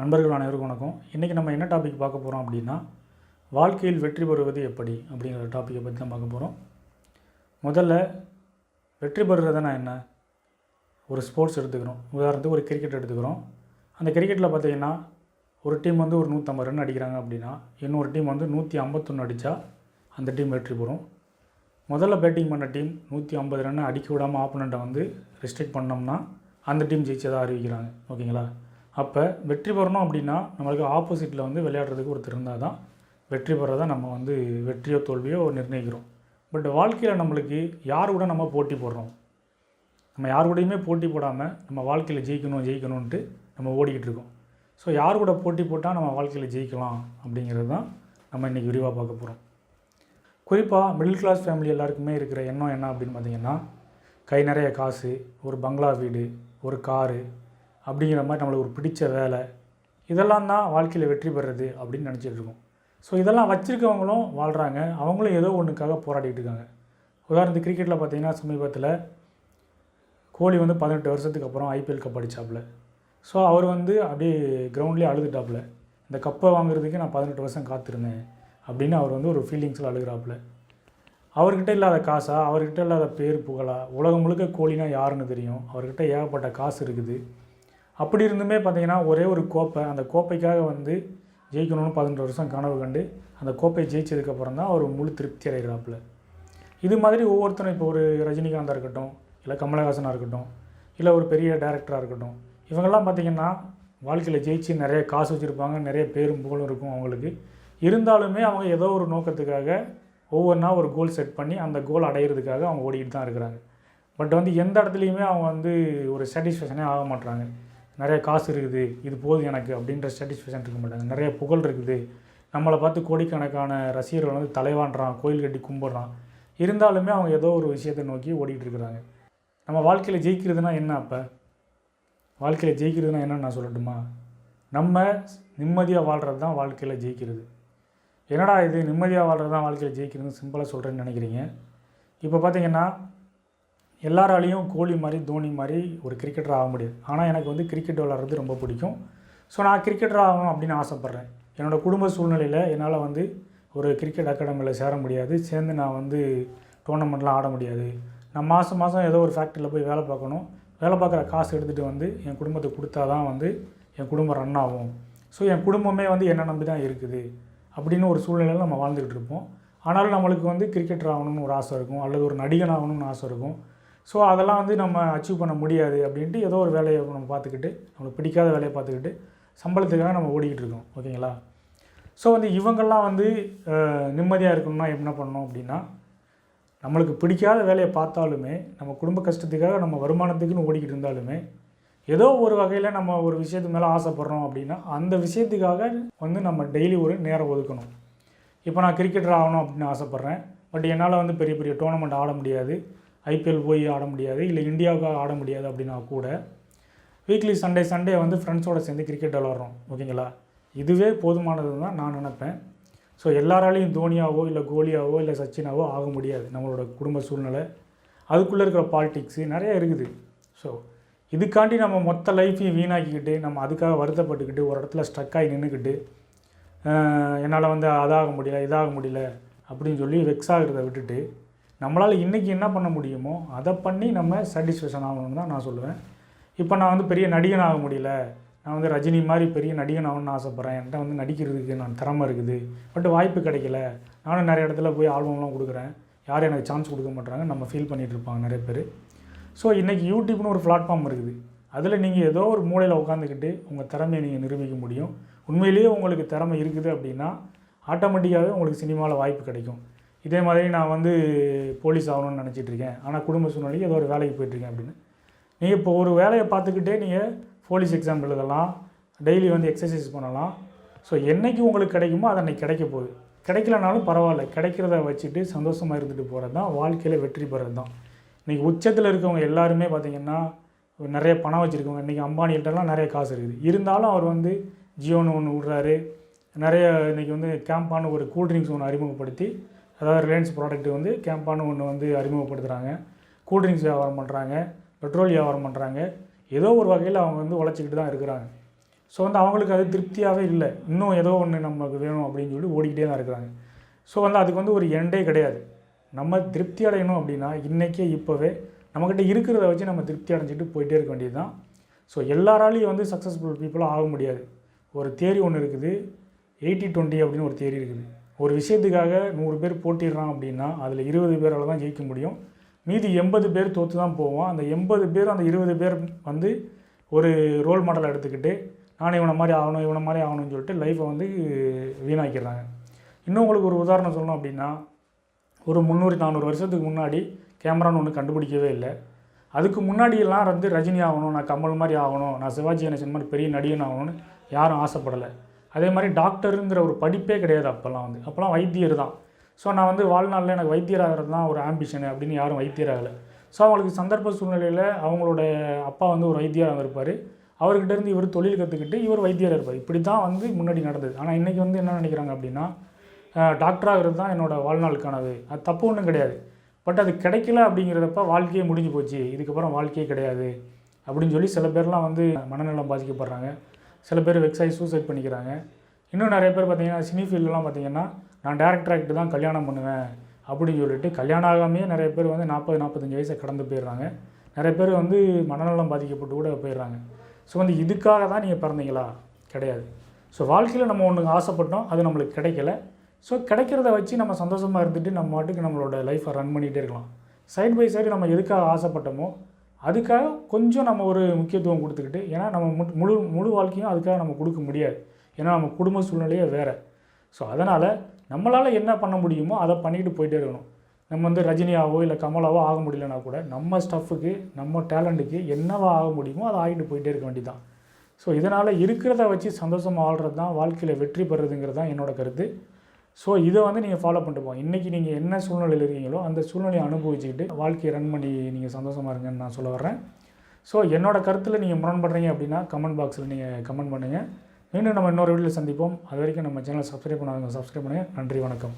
நண்பர்கள் அனைவருக்கும் வணக்கம். இன்றைக்கி நம்ம என்ன டாபிக் பார்க்க போகிறோம் அப்படின்னா வாழ்க்கையில் வெற்றி பெறுவது எப்படி அப்படிங்கிற டாப்பிக்கை பற்றி தான் பார்க்க போகிறோம் முதல்ல வெற்றி பெறுறதுனா என்ன? ஒரு ஸ்போர்ட்ஸ் எடுத்துக்கிறோம். உதாரணத்துக்கு ஒரு கிரிக்கெட் எடுத்துக்கிறோம். அந்த கிரிக்கெட்டில் பார்த்தீங்கன்னா ஒரு டீம் வந்து ஒரு நூற்றம்பது ரன் அடிக்கிறாங்க அப்படின்னா இன்னொரு டீம் வந்து நூற்றி ஐம்பத்தொன்று அடித்தா அந்த டீம் வெற்றி பெறும். முதல்ல பேட்டிங் பண்ண டீம் நூற்றி ஐம்பது ரன் அடிக்க விடாமல் ஆப்போனண்ட்டை வந்து ரெஸ்ட்ரிக்ட் பண்ணோம்னா அந்த டீம் ஜெயிச்சதாக அறிவிக்கிறாங்க. ஓகேங்களா? அப்போ வெற்றி பெறணும் அப்படின்னா நம்மளுக்கு ஆப்போசிட்டில் வந்து விளையாடுறதுக்கு ஒருத்தர் இருந்தால் தான் வெற்றி பெறதை நம்ம வந்து வெற்றியோ தோல்வியோ நிர்ணயிக்கிறோம். பட் வாழ்க்கையில் நம்மளுக்கு யார் கூட நம்ம போட்டி போடுறோம்? நம்ம யார் கூடயுமே போட்டி போடாமல் நம்ம வாழ்க்கையில் ஜெயிக்கணும் ஜெயிக்கணும்ன்ட்டு நம்ம ஓடிக்கிட்டு இருக்கோம். ஸோ யார் கூட போட்டி போட்டால் நம்ம வாழ்க்கையில் ஜெயிக்கலாம் அப்படிங்கிறது தான் நம்ம இன்றைக்கி விரிவாக பார்க்க போகிறோம் குறிப்பாக மிடில் கிளாஸ் ஃபேமிலி எல்லாருக்குமே இருக்கிற எண்ணம் என்ன அப்படின்னு பார்த்திங்கன்னா கை நிறைய காசு ஒரு பங்களா வீடு ஒரு காரு அப்படிங்கிற மாதிரி நம்மளுக்கு ஒரு பிடிச்ச வேலை. இதெல்லாம் தான் வாழ்க்கையில் வெற்றி பெறுறது அப்படின்னு நினச்சிட்டு இருக்கோம். ஸோ இதெல்லாம் வச்சுருக்கவங்களும் வாழ்கிறாங்க அவங்களும் ஏதோ ஒன்றுக்காக போராடிட்டு இருக்காங்க. உதாரணத்துக்கு கிரிக்கெட்டில் பார்த்தீங்கன்னா சமீபத்தில் கோலி வந்து பதினெட்டு வருஷத்துக்கு அப்புறம் ஐபிஎல் கப் அடித்தாப்புல ஸோ அவர் வந்து அப்படியே கிரவுண்ட்லேயே அழுதுட்டாப்புல. இந்த கப்பை வாங்குறதுக்கு நான் பதினெட்டு வருஷம் காத்திருந்தேன் அப்படின்னு அவர் வந்து ஒரு ஃபீலிங்ஸில் அழுகிறாப்புல. அவர்கிட்ட இல்லாத காசா? அவர்கிட்ட இல்லாத பேர் புகழா? உலகம் முழுக்க கோழினா யாருன்னு தெரியும். அவர்கிட்ட ஏகப்பட்ட காசு இருக்குது. அப்படி இருந்துமே பார்த்தீங்கன்னா ஒரே ஒரு கோப்பை அந்த கோப்பைக்காக வந்து ஜெயிக்கணும்னு பதினெட்டு வருஷம் கனவு கண்டு அந்த கோப்பையை ஜெயிச்சதுக்கப்புறம் தான் அவர் முழு திருப்தி அடைகிறாப்புல. இது மாதிரி ஒவ்வொருத்தரும் இப்போ ஒரு ரஜினிகாந்தாக இருக்கட்டும் இல்லை கமலஹாசனாக இருக்கட்டும் இல்லை ஒரு பெரிய டேரக்டராக இருக்கட்டும் இவங்கெல்லாம் பார்த்திங்கன்னா வாழ்க்கையில் ஜெயிச்சு நிறைய காசு வச்சுருப்பாங்க நிறைய பேரும் புகழும் இருக்கும் அவங்களுக்கு. இருந்தாலுமே அவங்க ஏதோ ஒரு நோக்கத்துக்காக ஒவ்வொன்றா ஒரு கோல் செட் பண்ணி அந்த கோல் அடையிறதுக்காக அவங்க ஓடிக்கிட்டு தான் இருக்கிறாங்க. பட் வந்து எந்த இடத்துலையுமே அவங்க வந்து ஒரு சாட்டிஸ்ஃபேக்ஷனே ஆக மாட்டுறாங்க நிறைய காசு இருக்குது இது போதும் எனக்கு அப்படின்ற சாட்டிஸ்ஃபேக்ஷன் இருக்க மாட்டாங்க. நிறைய புகழ் இருக்குது. நம்மளை பார்த்து கோடிக்கணக்கான ரசிகர்கள் வந்து தலைவான்றான் கோயில் கட்டி கும்பிட்றான். இருந்தாலுமே அவங்க ஏதோ ஒரு விஷயத்தை நோக்கி ஓடிக்கிட்டு இருக்கிறாங்க. நம்ம வாழ்க்கையில் ஜெயிக்கிறதுனா என்ன அப்போ? வாழ்க்கையில் ஜெயிக்கிறதுனா என்னன்னு நான் சொல்லட்டுமா? நம்ம நிம்மதியாக வாழ்கிறது தான் வாழ்க்கையில் ஜெயிக்கிறது. என்னடா இது நிம்மதியாக வாழ்கிறது தான் வாழ்க்கையில் ஜெயிக்கிறதுன்னு சிம்பிளாக சொல்கிறேன்னு நினைக்கிறீங்க? இப்போ பார்த்தீங்கன்னா எல்லாராலையும் கோலி மாதிரி தோனி மாதிரி ஒரு கிரிக்கெட்டர் ஆக முடியாது. ஆனால் எனக்கு வந்து கிரிக்கெட் விளாட்றது ரொம்ப பிடிக்கும். ஸோ நான் கிரிக்கெட்டர் ஆகணும் அப்படின்னு ஆசைப்பட்றேன். என்னோடய குடும்ப சூழ்நிலையில் என்னால் வந்து ஒரு கிரிக்கெட் அகாடமியில் சேர முடியாது. சேர்ந்து நான் வந்து டோர்னமெண்ட்லாம் ஆட முடியாது. நான் மாதம் மாதம் ஏதோ ஒரு ஃபேக்ட்ரியில் போய் வேலை பார்க்கணும். வேலை பார்க்குற காசு எடுத்துகிட்டு வந்து என் குடும்பத்துக்கு கொடுத்தா தான் வந்து என் குடும்பம் ரன் ஆகும். ஸோ என் குடும்பமே வந்து என்னை நம்பி தான் இருக்குது. அப்படின்னு ஒரு சூழ்நிலையில் நம்ம வாழ்ந்துக்கிட்டு இருப்போம். ஆனாலும் நம்மளுக்கு வந்து கிரிக்கெட்டர் ஆகணும்னு ஒரு ஆசை இருக்கும். அல்லது ஒரு நடிகன் ஆகணும்னு ஆசை இருக்கும். ஸோ அதெல்லாம் வந்து நம்ம அச்சீவ் பண்ண முடியாது அப்படின்ட்டு ஏதோ ஒரு வேலையை நம்ம பார்த்துக்கிட்டு நம்மளுக்கு பிடிக்காத வேலையை பார்த்துக்கிட்டு சம்பளத்துக்காக நம்ம ஓடிக்கிட்டு இருக்கோம். ஓகேங்களா? ஸோ வந்து இவங்கெல்லாம் வந்து நிம்மதியாக இருக்கணும்னா என்ன பண்ணணும் அப்படின்னா நம்மளுக்கு பிடிக்காத வேலையை பார்த்தாலுமே நம்ம குடும்ப கஷ்டத்துக்காக நம்ம வருமானத்துக்குன்னு ஓடிக்கிட்டு இருந்தாலுமே ஏதோ ஒரு வகையில் நம்ம ஒரு விஷயத்து மேலே ஆசைப்பட்றோம் அப்படின்னா அந்த விஷயத்துக்காக வந்து நம்ம டெய்லி ஒரு நேரம் ஒதுக்கணும். இப்போ நான் கிரிக்கெட்டர் ஆகணும் அப்படின்னு ஆசைப்பட்றேன். பட் என்னால் வந்து பெரிய பெரிய டோர்னமெண்ட் ஆட முடியாது. ஐபிஎல் போய் ஆட முடியாது இல்லை இந்தியாவுக்காக ஆட முடியாது அப்படின்னா கூட வீக்லி சண்டே சண்டே வந்து ஃப்ரெண்ட்ஸோடு சேர்ந்து கிரிக்கெட் விளாட்றோம் ஓகேங்களா? இதுவே போதுமானது தான் நான் நினப்பேன். ஸோ எல்லாராலையும் தோனியாவோ இல்லை கோலியாவோ இல்லை சச்சினாவோ ஆக முடியாது நம்மளோட குடும்ப சூழ்நிலை. அதுக்குள்ளே இருக்கிற பாலிட்டிக்ஸு நிறைய இருக்குது. ஸோ இதுக்காண்டி நம்ம மொத்த லைஃப்பையும் வீணாக்கிக்கிட்டு நம்ம அதுக்காக வருத்தப்பட்டுக்கிட்டு ஒரு இடத்துல ஸ்ட்ரக் ஆகி நின்றுக்கிட்டு என்னால் வந்து அதாக முடியல இதாக முடியல அப்படின்னு சொல்லி வெக்ஸ் ஆகிறத விட்டுட்டு நம்மளால் இன்றைக்கி என்ன பண்ண முடியுமோ அதை பண்ணி நம்ம சாட்டிஸ்ஃபேக்ஷன் ஆகணும்னு தான் நான் சொல்லுவேன். இப்போ நான் வந்து பெரிய நடிகன் ஆக முடியல. நான் வந்து ரஜினி மாதிரி பெரிய நடிகன் ஆகணும்னு ஆசைப்பட்றேன். என்கிட்ட வந்து நடிக்கிறதுக்கு நான் திறமை இருக்குது. பட் வாய்ப்பு கிடைக்கல. நானும் நிறைய இடத்துல போய் ஆல்பம்லாம் கொடுக்குறேன். யாரும் எனக்கு சான்ஸ் கொடுக்க மாட்டாங்க நம்ம ஃபீல் பண்ணிகிட்டு இருப்பாங்க நிறைய பேர். ஸோ இன்றைக்கி யூடியூப்னு ஒரு பிளாட்ஃபார்ம் இருக்குது. அதில் நீங்கள் ஏதோ ஒரு மூலையில் உட்காந்துக்கிட்டு உங்கள் திறமையை நீங்கள் நிரூபிக்க முடியும். உண்மையிலேயே உங்களுக்கு திறமை இருக்குது அப்படின்னா ஆட்டோமேட்டிக்காகவே உங்களுக்கு சினிமாவில் வாய்ப்பு கிடைக்கும். இதே மாதிரி நான் வந்து போலீஸ் ஆகணும்னு நினச்சிட்டு இருக்கேன் ஆனால் குடும்ப சூழ்நிலைக்கு ஏதோ ஒரு வேலைக்கு போயிட்டுருக்கேன் அப்படின்னு. நீங்கள் இப்போ ஒரு வேலையை பார்த்துக்கிட்டே நீங்கள் போலீஸ் எக்ஸாம் எழுதலாம். டெய்லி வந்து எக்ஸசைஸ் பண்ணலாம். ஸோ என்றைக்கு உங்களுக்கு கிடைக்குமோ அது அன்றைக்கி கிடைக்க போகுது. கிடைக்கலனாலும் பரவாயில்ல. கிடைக்கிறத வச்சுட்டு சந்தோஷமாக இருந்துட்டு போகிறது தான் வாழ்க்கையில் வெற்றி பெறது தான். இன்றைக்கி உச்சத்தில் இருக்கவங்க எல்லாருமே பார்த்திங்கன்னா நிறைய பணம் வச்சுருக்கவங்க இன்றைக்கி அம்பானிகிட்டலாம் நிறைய காசு இருக்குது. இருந்தாலும் அவர் வந்து ஜியோன்னு ஒன்று விட்றாரு. நிறைய இன்றைக்கி வந்து கேம்பான்னு ஒரு கூல் ட்ரிங்க்ஸ் ஒன்று அறிமுகப்படுத்தி அதாவது ரிலையன்ஸ் ப்ராடக்ட் வந்து கேம்பான்னு ஒன்று வந்து அறிமுகப்படுத்துகிறாங்க கூல்ட்ரிங்க்ஸ் வியாபாரம் பண்ணுறாங்க பெட்ரோல் வியாபாரம் பண்ணுறாங்க ஏதோ ஒரு வகையில் அவங்க வந்து உழைச்சிக்கிட்டு தான் இருக்கிறாங்க. ஸோ வந்து அவங்களுக்கு அது திருப்தியாகவே இல்லை. இன்னும் ஏதோ ஒன்று நமக்கு வேணும் அப்படின்னு சொல்லி ஓடிக்கிட்டே தான் இருக்கிறாங்க. ஸோ வந்து அதுக்கு வந்து ஒரு எண்டே கிடையாது. நம்ம திருப்தி அடையணும் அப்படின்னா இன்றைக்கே இப்போவே நம்மக்கிட்ட இருக்கிறத வச்சு நம்ம திருப்தி அடைஞ்சிட்டு போயிட்டே இருக்க வேண்டியது தான் ஸோ எல்லாராலையும் வந்து சக்ஸஸ்ஃபுல் பீப்புளாக ஆக முடியாது. ஒரு தேரி ஒன்று இருக்குது. எயிட்டி டுவெண்ட்டி அப்படின்னு ஒரு தேரி இருக்குது. ஒரு விஷயத்துக்காக நூறு பேர் போட்டிடுறான் அப்படின்னா அதில் இருபது பேரால் தான் ஜெயிக்க முடியும். மீதி எண்பது பேர் தோற்று தான் போவோம். அந்த எண்பது பேர் அந்த இருபது பேர் வந்து ஒரு ரோல் மாடலை எடுத்துக்கிட்டு நான் இவனை மாதிரி ஆகணும் இவனை மாதிரி ஆகணும்னு சொல்லிட்டு லைஃப்பை வந்து வீணாக்கிடுறாங்க. இன்னும் உங்களுக்கு ஒரு உதாரணம் சொல்லணும் அப்படின்னா ஒரு முந்நூறு நானூறு வருஷத்துக்கு முன்னாடி கேமரான்னு ஒன்று கண்டுபிடிக்கவே இல்லை. அதுக்கு முன்னாடியெல்லாம் வந்து ரஜினி ஆகணும் நான் கமல் மாதிரி ஆகணும் நான் சிவாஜி கணேசன் மாதிரி பெரிய நடிகன் ஆகணும்னு யாரும் ஆசைப்படலை. அதே மாதிரி டாக்டருங்கிற ஒரு படிப்பே கிடையாது அப்போல்லாம் வந்து. அப்போல்லாம் வைத்தியர் தான். ஸோ நான் வந்து வாழ்நாளில் எனக்கு வைத்தியராகிறது தான் ஒரு ஆம்பிஷனு அப்படின்னு யாரும் வைத்தியராகலை. ஸோ அவங்களுக்கு சந்தர்ப்ப சூழ்நிலையில் அவங்களோட அப்பா வந்து ஒரு வைத்தியராக இருப்பார் அவர்கிட்டருந்து இவர் தொழில் கற்றுக்கிட்டு இவர் வைத்தியராக இருப்பார். இப்படி தான் வந்து முன்னாடி நடந்தது. ஆனால் இன்றைக்கி வந்து என்ன நினைக்கிறாங்க அப்படின்னா டாக்டராகிறது தான் என்னோடய வாழ்நாள் கனவு. அது தப்பு ஒன்றும் கிடையாது. பட் அது கிடைக்கல அப்படிங்கிறதப்ப வாழ்க்கையே முடிஞ்சு போச்சு. இதுக்கப்புறம் வாழ்க்கையே கிடையாது அப்படின்னு சொல்லி சில பேர்லாம் வந்து மனநலம் பாதிக்கப்படுறாங்க. சில பேர் வெக்ஸாகி சூசைட் பண்ணிக்கிறாங்க. இன்னும் நிறைய பேர் பார்த்திங்கன்னா சினி ஃபீல்டெலாம் பார்த்தீங்கன்னா நான் டேரக்டர் ஆகிட்டு தான் கல்யாணம் பண்ணுவேன் அப்படின்னு சொல்லிட்டு கல்யாணம் ஆகாமே நிறைய பேர் வந்து நாற்பது நாற்பத்தஞ்சு வயசை கடந்து போயிடுறாங்க. நிறைய பேர் வந்து மனநலம் பாதிக்கப்பட்டு கூட போயிடுறாங்க. ஸோ வந்து இதுக்காக தான் நீங்கள் பிறந்தீங்களா? கிடையாது. ஸோ வாழ்க்கையில் நம்ம ஒன்று ஆசைப்பட்டோம் அது நம்மளுக்கு கிடைக்கல. ஸோ கிடைக்கிறத வச்சு நம்ம சந்தோஷமாக இருந்துட்டு நம்ம மாட்டுக்கு நம்மளோட லைஃப்பை ரன் பண்ணிகிட்டே இருக்கலாம். சைட் பை சைடு நம்ம எதுக்காக ஆசைப்பட்டோமோ அதுக்காக கொஞ்சம் நம்ம ஒரு முக்கியத்துவம் கொடுத்துக்கிட்டு ஏன்னா நம்ம மு- முழு முழு வாழ்க்கையும் அதுக்காக நம்ம கொடுக்க முடியாது. ஏன்னா நம்ம குடும்ப சூழ்நிலையே வேறு. ஸோ அதனால் நம்மளால் என்ன பண்ண முடியுமோ அதை பண்ணிக்கிட்டு போயிட்டே இருக்கணும். நம்ம வந்து ரஜினியாவோ இல்லை கமலாவோ ஆக முடியலனா கூட நம்ம ஸ்டஃப்புக்கு நம்ம டேலண்ட்டுக்கு என்னவா ஆக முடியுமோ அதை ஆகிட்டு போயிட்டே இருக்க வேண்டியதான் ஸோ இதனால் இருக்கிறத வச்சு சந்தோஷமாக வாழ்கிறது தான் வாழ்க்கையில் வெற்றி பெறுறதுங்கிறது தான் என்னோடய கருத்து. ஸோ இதை வந்து நீங்கள் ஃபாலோ பண்ணிட்டு போங்க. இன்றைக்கி நீங்கள் என்ன சூழ்நிலையில் இருக்கீங்களோ அந்த சூழ்நிலையை அனுபவிச்சுக்கிட்டு வாழ்க்கையை ரன் பண்ணி நீங்கள் சந்தோஷமாக இருங்கன்னு நான் சொல்ல வர்றேன். ஸோ என்னோட கருத்தில் நீங்கள் முரண்படுறீங்க அப்படின்னா கமெண்ட் பாக்ஸில் நீங்கள் கமெண்ட் பண்ணுங்கள் மீண்டும் நம்ம இன்னொரு வீடியோவில் சந்திப்போம். அது வரைக்கும் நம்ம சேனலை சப்ஸ்கிரைப் பண்ணாதவங்க சப்ஸ்கிரைப் பண்ணுங்கள் நன்றி வணக்கம்.